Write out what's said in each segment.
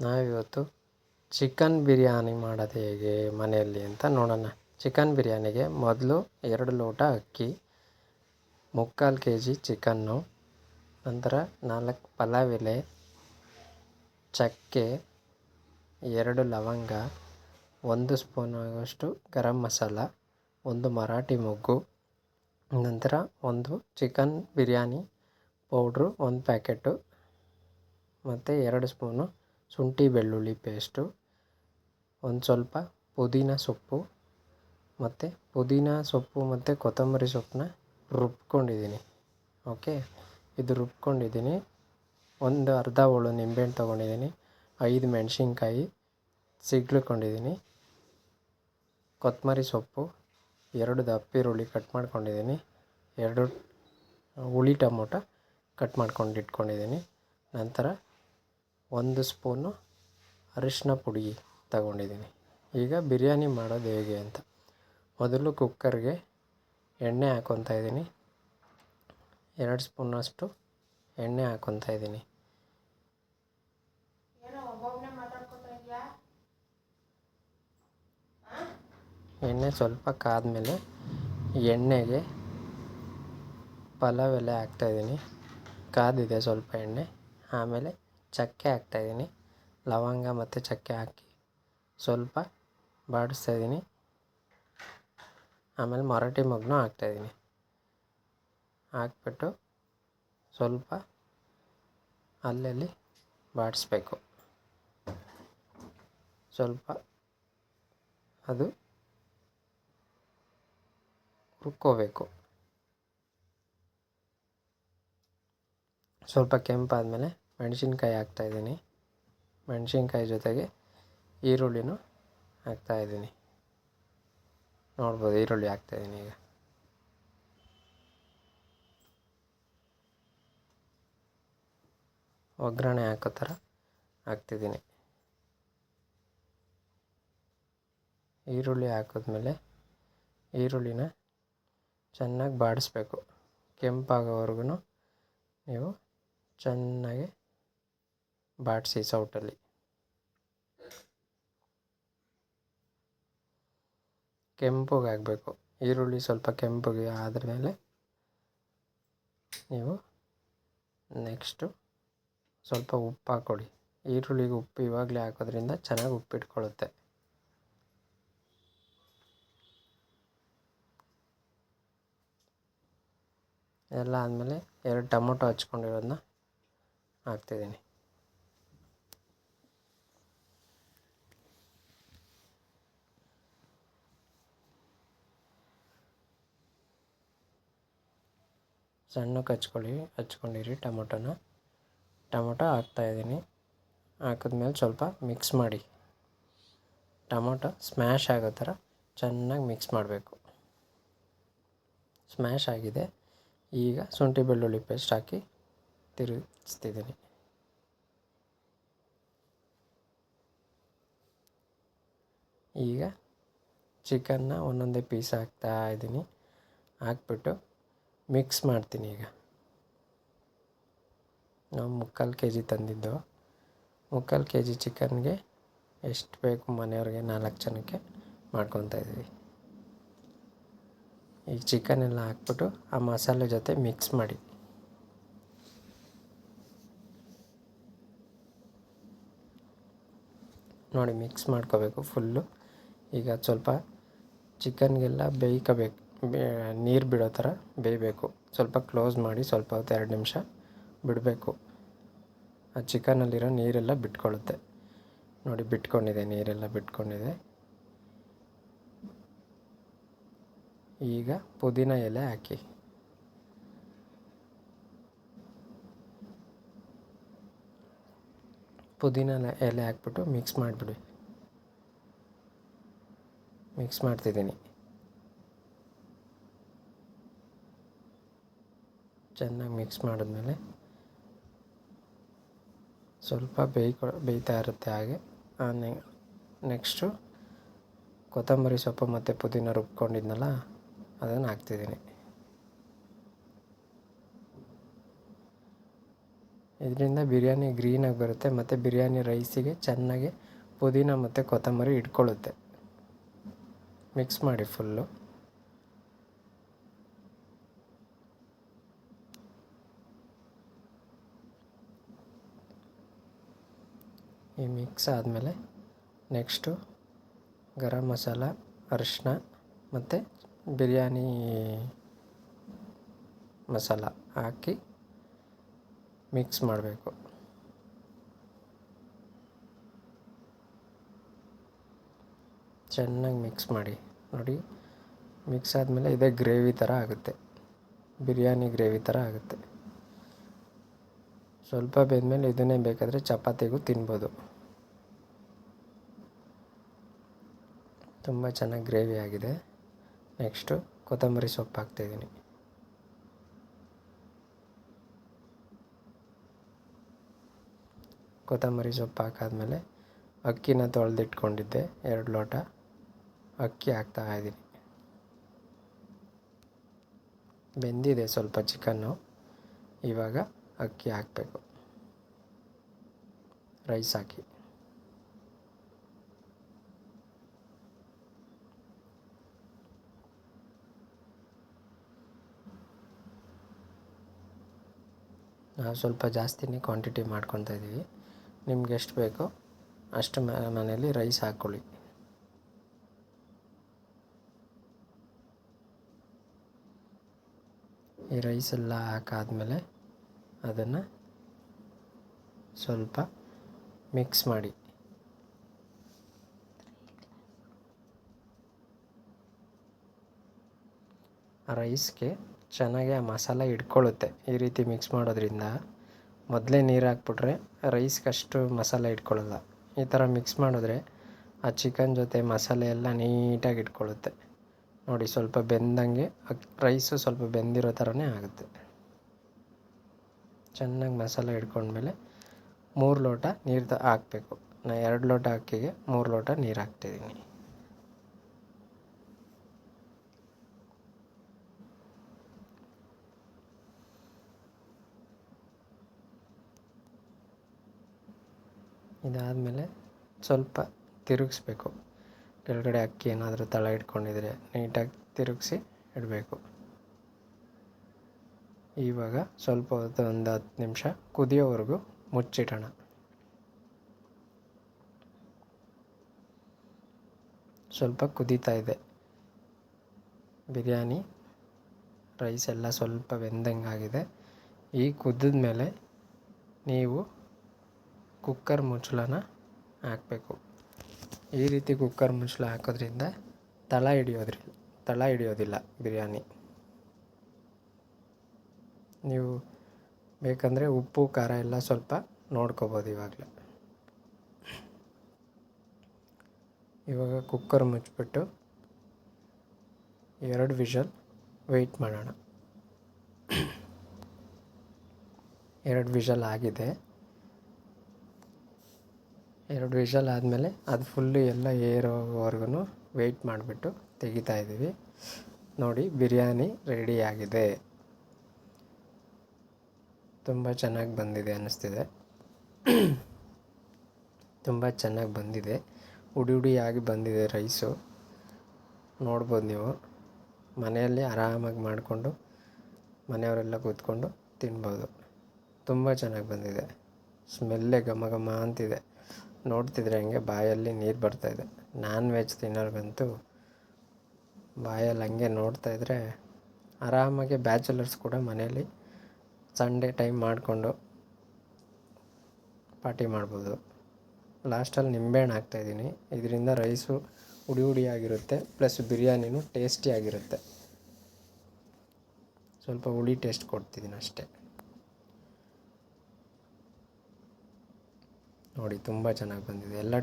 ನಾವಿವತ್ತು ಚಿಕನ್ ಬಿರಿಯಾನಿ ಮಾಡೋದು ಹೇಗೆ ಮನೆಯಲ್ಲಿ ಅಂತ ನೋಡೋಣ. ಚಿಕನ್ ಬಿರಿಯಾನಿಗೆ ಮೊದಲು ಎರಡು ಲೋಟ ಅಕ್ಕಿ, ಮುಕ್ಕಾಲು ಕೆ ಜಿ ಚಿಕನ್ನು, ನಂತರ ನಾಲ್ಕು ಪಲಾವ್ ಎಲೆ, ಚಕ್ಕೆ, ಎರಡು ಲವಂಗ, ಒಂದು ಸ್ಪೂನ್ ಆಗುವಷ್ಟು ಗರಂ ಮಸಾಲ, ಒಂದು ಮರಾಠಿ ಮೊಗ್ಗು, ನಂತರ ಒಂದು ಚಿಕನ್ ಬಿರಿಯಾನಿ ಪೌಡ್ರು ಒಂದು ಪ್ಯಾಕೆಟು, ಮತ್ತು ಎರಡು ಸ್ಪೂನು ಶುಂಠಿ ಬೆಳ್ಳುಳ್ಳಿ ಪೇಸ್ಟು ಒಂದು ಸ್ವಲ್ಪ ಪುದೀನ ಸೊಪ್ಪು ಮತ್ತು ಪುದೀನ ಸೊಪ್ಪು ಮತ್ತು ಕೊತ್ತಂಬರಿ ಸೊಪ್ಪನ್ನ ರುಬ್ಕೊಂಡಿದ್ದೀನಿ. ಓಕೆ ಇದು ರುಬ್ಕೊಂಡಿದ್ದೀನಿ. ಒಂದು ಅರ್ಧ ಹೋಳು ನಿಂಬೆಹಣ್ಣು ತೊಗೊಂಡಿದ್ದೀನಿ. ಐದು ಮೆಣಸಿನ್ಕಾಯಿ ಸಿಗ್ಲಿಕೊಂಡಿದ್ದೀನಿ. ಕೊತ್ತಂಬರಿ ಸೊಪ್ಪು, ಎರಡು ದಪ್ಪ ಈರುಳ್ಳಿ ಕಟ್ ಮಾಡ್ಕೊಂಡಿದ್ದೀನಿ. ಎರಡು ಹುಳಿ ಟೊಮೊಟೊ ಕಟ್ ಮಾಡ್ಕೊಂಡು ಇಟ್ಕೊಂಡಿದ್ದೀನಿ. ನಂತರ ಒಂದು ಸ್ಪೂನು ಅರಿಶಿನ ಪುಡಿ ತಗೊಂಡಿದ್ದೀನಿ. ಈಗ ಬಿರಿಯಾನಿ ಮಾಡೋದು ಹೇಗೆ ಅಂತ. ಮೊದಲು ಕುಕ್ಕರ್ಗೆ ಎಣ್ಣೆ ಹಾಕ್ಕೊತಾ ಇದ್ದೀನಿ. ಎರಡು ಸ್ಪೂನಷ್ಟು ಎಣ್ಣೆ ಹಾಕ್ಕೊತಾ ಇದ್ದೀನಿ. ಎಣ್ಣೆ ಸ್ವಲ್ಪ ಕಾದ್ಮೇಲೆ ಎಣ್ಣೆಗೆ ಪಲಾವ್ ಎಲೆ ಹಾಕ್ತಾಯಿದ್ದೀನಿ ಕಾದಿದೆ ಸ್ವಲ್ಪ ಎಣ್ಣೆ. ಆಮೇಲೆ ಚಕ್ಕೆ ಹಾಕ್ತಾಯಿದ್ದೀನಿ ಲವಂಗ ಮತ್ತು ಚಕ್ಕೆ ಹಾಕಿ ಸ್ವಲ್ಪ ಬಾಡಿಸ್ತಾಯಿದ್ದೀನಿ ಆಮೇಲೆ ಮರಾಠಿ ಮೊಗ್ಗು ಹಾಕ್ತಾಯಿದ್ದೀನಿ ಹಾಕ್ಬಿಟ್ಟು ಸ್ವಲ್ಪ ಅಲ್ಲಲ್ಲಿ ಬಾಡಿಸ್ಬೇಕು. ಸ್ವಲ್ಪ ಅದು ಹುರ್ಕೋಬೇಕು. ಸ್ವಲ್ಪ ಕೆಂಪಾದಮೇಲೆ ಮೆಣಸಿನ್ಕಾಯಿ ಹಾಕ್ತಾಯಿದ್ದೀನಿ. ಮೆಣಸಿನ್ಕಾಯಿ ಜೊತೆಗೆ ಈರುಳ್ಳಿನೂ ಹಾಕ್ತಾಯಿದ್ದೀನಿ. ನೋಡ್ಬೋದು ಈರುಳ್ಳಿ ಹಾಕ್ತಾಯಿದ್ದೀನಿ ಈಗ. ಒಗ್ಗರಣೆ ಹಾಕೋ ಥರ ಹಾಕ್ತಿದ್ದೀನಿ. ಈರುಳ್ಳಿ ಹಾಕಿದ್ಮೇಲೆ ಈರುಳ್ಳಿನ ಚೆನ್ನಾಗಿ ಬಾಡಿಸ್ಬೇಕು. ಕೆಂಪಾಗೋವರೆಗೂ ನೀವು ಚೆನ್ನಾಗಿ ಬಾಡಿಸಿ ಸೌಟಲ್ಲಿ ಕೆಂಪಗೆ ಆಗಬೇಕು. ಈರುಳ್ಳಿ ಸ್ವಲ್ಪ ಕೆಂಪಗೆ ಆದಮೇಲೆ ನೀವು ನೆಕ್ಸ್ಟು ಸ್ವಲ್ಪ ಉಪ್ಪು ಹಾಕ್ಕೊಡಿ. ಈರುಳ್ಳಿಗೆ ಉಪ್ಪು ಇವಾಗಲೇ ಹಾಕೋದ್ರಿಂದ ಚೆನ್ನಾಗಿ ಉಪ್ಪಿಟ್ಕೊಳ್ಳುತ್ತೆ ಎಲ್ಲ ಆದಮೇಲೆ ಎರಡು ಟೊಮೊಟೊ ಹಚ್ಕೊಂಡಿರೋದನ್ನ ಹಾಕ್ತಿದ್ದೀನಿ. ಸಣ್ಣಕ್ಕೆ ಹಚ್ಕೊಳ್ಳಿ ಹಚ್ಕೊಂಡಿರಿ ಟೊಮೊಟೊನ. ಟೊಮೊಟೊ ಹಾಕ್ತಾಯಿದ್ದೀನಿ ಹಾಕಿದ್ಮೇಲೆ ಸ್ವಲ್ಪ ಮಿಕ್ಸ್ ಮಾಡಿ. ಟೊಮೊಟೊ ಸ್ಮ್ಯಾಶ್ ಆಗೋ ಥರ ಚೆನ್ನಾಗಿ ಮಿಕ್ಸ್ ಮಾಡಬೇಕು. ಸ್ಮ್ಯಾಶ್ ಆಗಿದೆ. ಈಗ ಶುಂಠಿ ಬೆಳ್ಳುಳ್ಳಿ ಪೇಸ್ಟ್ ಹಾಕಿ ತಿರುಗಿಸ್ತಿದ್ದೀನಿ. ಈಗ ಚಿಕನ್ನ ಒಂದೊಂದೇ ಪೀಸ್ ಹಾಕ್ತಾ ಇದ್ದೀನಿ. ಹಾಕ್ಬಿಟ್ಟು ಮಿಕ್ಸ್ ಮಾಡ್ತೀನಿ ಈಗ. ನಾವು ಮುಕ್ಕಾಲು ಕೆ ಜಿ ತಂದಿದ್ದು. ಮುಕ್ಕಾಲು ಕೆ ಜಿ ಚಿಕನ್ಗೆ ಎಷ್ಟು ಬೇಕು ಮನೆಯವ್ರಿಗೆ ನಾಲ್ಕು ಜನಕ್ಕೆ ಮಾಡ್ಕೊತಾ ಇದ್ದೀವಿ. ಈಗ ಚಿಕನ್ ಎಲ್ಲ ಹಾಕ್ಬಿಟ್ಟು ಆ ಮಸಾಲೆ ಜೊತೆ ಮಿಕ್ಸ್ ಮಾಡಿ. ನೋಡಿ ಮಿಕ್ಸ್ ಮಾಡ್ಕೋಬೇಕು ಫುಲ್ಲು. ಈಗ ಸ್ವಲ್ಪ ಚಿಕನ್ಗೆಲ್ಲ ಬೇಯ್ಕೋಬೇಕು. ನೀರು ಬಿಡೋ ಥರ ಬೇಯಬೇಕು. ಸ್ವಲ್ಪ ಕ್ಲೋಸ್ ಮಾಡಿ ಸ್ವಲ್ಪ ಹೊತ್ತು ಎರಡು ನಿಮಿಷ ಬಿಡಬೇಕು. ಆ ಚಿಕನಲ್ಲಿರೋ ನೀರೆಲ್ಲ ಬಿಟ್ಕೊಳ್ಳುತ್ತೆ. ನೋಡಿ, ಬಿಟ್ಕೊಂಡಿದೆ, ನೀರೆಲ್ಲ ಬಿಟ್ಕೊಂಡಿದೆ. ಈಗ ಪುದೀನ ಎಲೆ ಹಾಕಿ. ಪುದೀನ ಎಲೆ ಹಾಕ್ಬಿಟ್ಟು ಮಿಕ್ಸ್ ಮಾಡಿಬಿಡಿ. ಮಿಕ್ಸ್ ಮಾಡ್ತಿದ್ದೀನಿ. ಚೆನ್ನಾಗಿ ಮಿಕ್ಸ್ ಮಾಡಿದ್ಮೇಲೆ ಸ್ವಲ್ಪ ಬೇಯ್ಕೊ, ಬೇಯ್ತಾ ಇರುತ್ತೆ ಹಾಗೆ. ನೆಕ್ಸ್ಟು ಕೊತ್ತಂಬರಿ ಸೊಪ್ಪು ಮತ್ತು ಪುದೀನ ರುಬ್ಕೊಂಡಿದ್ನಲ್ಲ, ಅದನ್ನು ಹಾಕ್ತಿದ್ದೀನಿ. ಇದರಿಂದ ಬಿರಿಯಾನಿ ಗ್ರೀನಾಗಿ ಬರುತ್ತೆ, ಮತ್ತು ಬಿರಿಯಾನಿ ರೈಸಿಗೆ ಚೆನ್ನಾಗಿ ಪುದೀನ ಮತ್ತು ಕೊತ್ತಂಬರಿ ಇಟ್ಕೊಳ್ಳುತ್ತೆ. ಮಿಕ್ಸ್ ಮಾಡಿ ಫುಲ್ಲು ಈ ಮಿಕ್ಸ್ ಆದಮೇಲೆ ನೆಕ್ಸ್ಟು ಗರಂ ಮಸಾಲ ಅರಿಶಿನ ಮತ್ತು ಬಿರಿಯಾನಿ ಮಸಾಲ ಹಾಕಿ ಮಿಕ್ಸ್ ಮಾಡಬೇಕು. ಚೆನ್ನಾಗಿ ಮಿಕ್ಸ್ ಮಾಡಿ. ನೋಡಿ ಮಿಕ್ಸ್ ಆದಮೇಲೆ ಇದೇ ಗ್ರೇವಿ ಥರ ಆಗುತ್ತೆ. ಬಿರಿಯಾನಿ ಗ್ರೇವಿ ಥರ ಆಗುತ್ತೆ. ಸ್ವಲ್ಪ ಬೆಂದಮೇಲೆ ಇದನ್ನೇ ಬೇಕಾದರೆ ಚಪಾತಿಗೂ ತಿನ್ಬೋದು. ತುಂಬ ಚೆನ್ನಾಗಿ ಗ್ರೇವಿ ಆಗಿದೆ. ನೆಕ್ಸ್ಟು ಕೊತ್ತಂಬರಿ ಸೊಪ್ಪು ಹಾಕ್ತಾಯಿದ್ದೀನಿ. ಕೊತ್ತಂಬರಿ ಸೊಪ್ಪು ಹಾಕಾದ್ಮೇಲೆ ಅಕ್ಕಿನ ತೊಳೆದಿಟ್ಕೊಂಡಿದ್ದೆ, ಎರಡು ಲೋಟ. ಅಕ್ಕಿ ಹಾಕ್ತಾ ಇದ್ದೀನಿ. ಬೆಂದಿದೆ ಸ್ವಲ್ಪ ಚಿಕನ್ನು. ಇವಾಗ ಅಕ್ಕಿ ಹಾಕಬೇಕು. ರೈಸ್ ಹಾಕಿ. ನಾವು ಸ್ವಲ್ಪ ಜಾಸ್ತಿನೇ ಕ್ವಾಂಟಿಟಿ ಮಾಡ್ಕೊತಾ ಇದ್ದೀವಿ ನಿಮ್ಗೆ ಎಷ್ಟು ಬೇಕೋ ಅಷ್ಟು ಮನೆಯಲ್ಲಿ ರೈಸ್ ಹಾಕ್ಕೊಳ್ಳಿ ಈ ರೈಸ್ ಎಲ್ಲ ಹಾಕಾದ್ಮೇಲೆ ಅದನ್ನು ಸ್ವಲ್ಪ ಮಿಕ್ಸ್ ಮಾಡಿ. ರೈಸ್ಗೆ ಚೆನ್ನಾಗಿ ಆ ಮಸಾಲ ಇಟ್ಕೊಳ್ಳುತ್ತೆ ಈ ರೀತಿ ಮಿಕ್ಸ್ ಮಾಡೋದ್ರಿಂದ. ಮೊದಲೇ ನೀರು ಹಾಕ್ಬಿಟ್ರೆ ರೈಸ್ಗೆ ಅಷ್ಟು ಮಸಾಲ ಇಟ್ಕೊಳ್ಳಲ್ಲ. ಈ ಥರ ಮಿಕ್ಸ್ ಮಾಡಿದ್ರೆ ಆ ಚಿಕನ್ ಜೊತೆ ಮಸಾಲೆ ಎಲ್ಲ ನೀಟಾಗಿ ಇಟ್ಕೊಳ್ಳುತ್ತೆ. ನೋಡಿ ಸ್ವಲ್ಪ ಬೆಂದಂಗೆ ರೈಸು ಸ್ವಲ್ಪ ಬೆಂದಿರೋ ಥರನೇ ಆಗುತ್ತೆ. ಚೆನ್ನಾಗಿ ಮಸಾಲೆ ಹಿಡ್ಕೊಂಡ್ಮೇಲೆ ಮೂರು ಲೋಟ ನೀರು ಹಾಕಬೇಕು. ನಾ ಎರಡು ಲೋಟ ಅಕ್ಕಿಗೆ ಮೂರು ಲೋಟ ನೀರು ಹಾಕ್ತಿದ್ದೀನಿ. ಇದಾದಮೇಲೆ ಸ್ವಲ್ಪ ತಿರುಗಿಸ್ಬೇಕು. ಕೆಳಗಡೆ ಅಕ್ಕಿ ಏನಾದರೂ ತಳ ಇಟ್ಕೊಂಡಿದ್ರೆ ನೀಟಾಗಿ ತಿರುಗಿಸಿ ಇಡಬೇಕು. ಇವಾಗ ಸ್ವಲ್ಪ ಹೊತ್ತು ಒಂದು ಹತ್ತು ನಿಮಿಷ ಕುದಿಯೋವರೆಗೂ ಮುಚ್ಚಿಡೋಣ. ಸ್ವಲ್ಪ ಕುದೀತಾ ಇದೆ. ಬಿರಿಯಾನಿ, ರೈಸ್ ಎಲ್ಲ ಸ್ವಲ್ಪ ಬೆಂದಂಗಾಗಿದೆ. ಈ ಕುದ್ದಿದ ಮೇಲೆ ನೀವು ಕುಕ್ಕರ್ ಮುಚ್ಚಳನ ಹಾಕಬೇಕು. ಈ ರೀತಿ ಕುಕ್ಕರ್ ಮುಚ್ಚಳ ಹಾಕೋದ್ರಿಂದ ತಳ ಹಿಡಿಯೋದ್ರಿ, ತಳ ಹಿಡಿಯೋದಿಲ್ಲ ಬಿರಿಯಾನಿ. ನೀವು ಬೇಕಂದರೆ ಉಪ್ಪು, ಖಾರ ಎಲ್ಲ ಸ್ವಲ್ಪ ನೋಡ್ಕೋಬೋದು ಇವಾಗಲೇ. ಇವಾಗ ಕುಕ್ಕರ್ ಮುಚ್ಚಿಬಿಟ್ಟು ಎರಡು ವಿಷಲ್ ವೆಯ್ಟ್ ಮಾಡೋಣ. ಎರಡು ವಿಷಲ್ ಆಗಿದೆ. ಎರಡು ವಿಷಲ್ ಆದಮೇಲೆ ಅದು ಫುಲ್ಲು ಎಲ್ಲ ಏರೋವರೆಗೂ ವೆಯ್ಟ್ ಮಾಡಿಬಿಟ್ಟು ತೆಗಿತಾ ಇದ್ದೀವಿ ನೋಡಿ, ಬಿರಿಯಾನಿ ರೆಡಿ ಆಗಿದೆ. ತುಂಬ ಚೆನ್ನಾಗಿ ಬಂದಿದೆ ಅನ್ನಿಸ್ತಿದೆ. ತುಂಬ ಚೆನ್ನಾಗಿ ಬಂದಿದೆ. ಉಡಿ ಉಡಿಯಾಗಿ ಬಂದಿದೆ ರೈಸು. ನೋಡ್ಬೋದು ನೀವು. ಮನೆಯಲ್ಲಿ ಆರಾಮಾಗಿ ಮಾಡಿಕೊಂಡು, ಮನೆಯವರೆಲ್ಲ ಕೂತ್ಕೊಂಡು ತಿನ್ಬೋದು. ತುಂಬ ಚೆನ್ನಾಗಿ ಬಂದಿದೆ. ಸ್ಮೆಲ್ಲೇ ಘಮ ಘಮ ಅಂತಿದೆ. ನೋಡ್ತಿದ್ರೆ ಹಂಗೆ ಬಾಯಲ್ಲಿ ನೀರು ಬರ್ತಾಯಿದೆ ನಾನ್ ವೆಜ್ ತಿನ್ನೋರ್ಗಂತೂ ಬಾಯಲ್ಲಿ ಹಂಗೆ ನೋಡ್ತಾಯಿದ್ರೆ ಆರಾಮಾಗಿ ಬ್ಯಾಚುಲರ್ಸ್ ಕೂಡ ಮನೆಯಲ್ಲಿ ಸಂಡೇ ಟೈಮ್ ಮಾಡಿಕೊಂಡು ಪಾರ್ಟಿ ಮಾಡ್ಬೋದು. ಲಾಸ್ಟಲ್ಲಿ ನಿಂಬೆಹಣ್ಣು ಹಾಕ್ತಾಯಿದ್ದೀನಿ ಇದರಿಂದ ರೈಸು ಉಡಿ ಉಡಿಯಾಗಿರುತ್ತೆ ಪ್ಲಸ್ ಬಿರಿಯಾನಿನೂ ಟೇಸ್ಟಿಯಾಗಿರುತ್ತೆ ಸ್ವಲ್ಪ ಹುಳಿ ಟೇಸ್ಟ್ ಕೊಡ್ತಿದ್ದೀನಿ ಅಷ್ಟೇ. ನೋಡಿ, ತುಂಬ ಚೆನ್ನಾಗಿ ಬಂದಿದೆ. ಎಲ್ಲ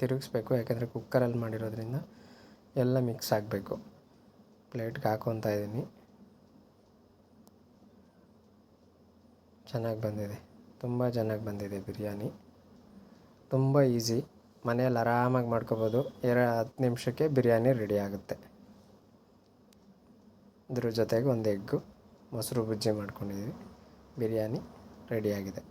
ತಿರುಗಿಸ್ಬೇಕು, ಯಾಕೆಂದರೆ ಕುಕ್ಕರಲ್ಲಿ ಮಾಡಿರೋದ್ರಿಂದ ಎಲ್ಲ ಮಿಕ್ಸ್ ಆಗಬೇಕು. ಪ್ಲೇಟ್ಗೆ ಹಾಕೊತಾ ಇದ್ದೀನಿ. ಚೆನ್ನಾಗಿ ಬಂದಿದೆ. ತುಂಬ ಚೆನ್ನಾಗಿ ಬಂದಿದೆ ಬಿರಿಯಾನಿ. ತುಂಬ ಈಸಿ. ಮನೆಯಲ್ಲಿ ಆರಾಮಾಗಿ ಮಾಡ್ಕೋಬೋದು. ಎರ ಹತ್ತು ನಿಮಿಷಕ್ಕೆ ಬಿರಿಯಾನಿ ರೆಡಿ ಆಗುತ್ತೆ. ಇದ್ರ ಜೊತೆಗೆ ಒಂದು ಎಗ್ಗು, ಮೊಸರು ಬುಜ್ಜಿ ಮಾಡ್ಕೊಂಡಿದ್ವಿ ಬಿರಿಯಾನಿ ರೆಡಿಯಾಗಿದೆ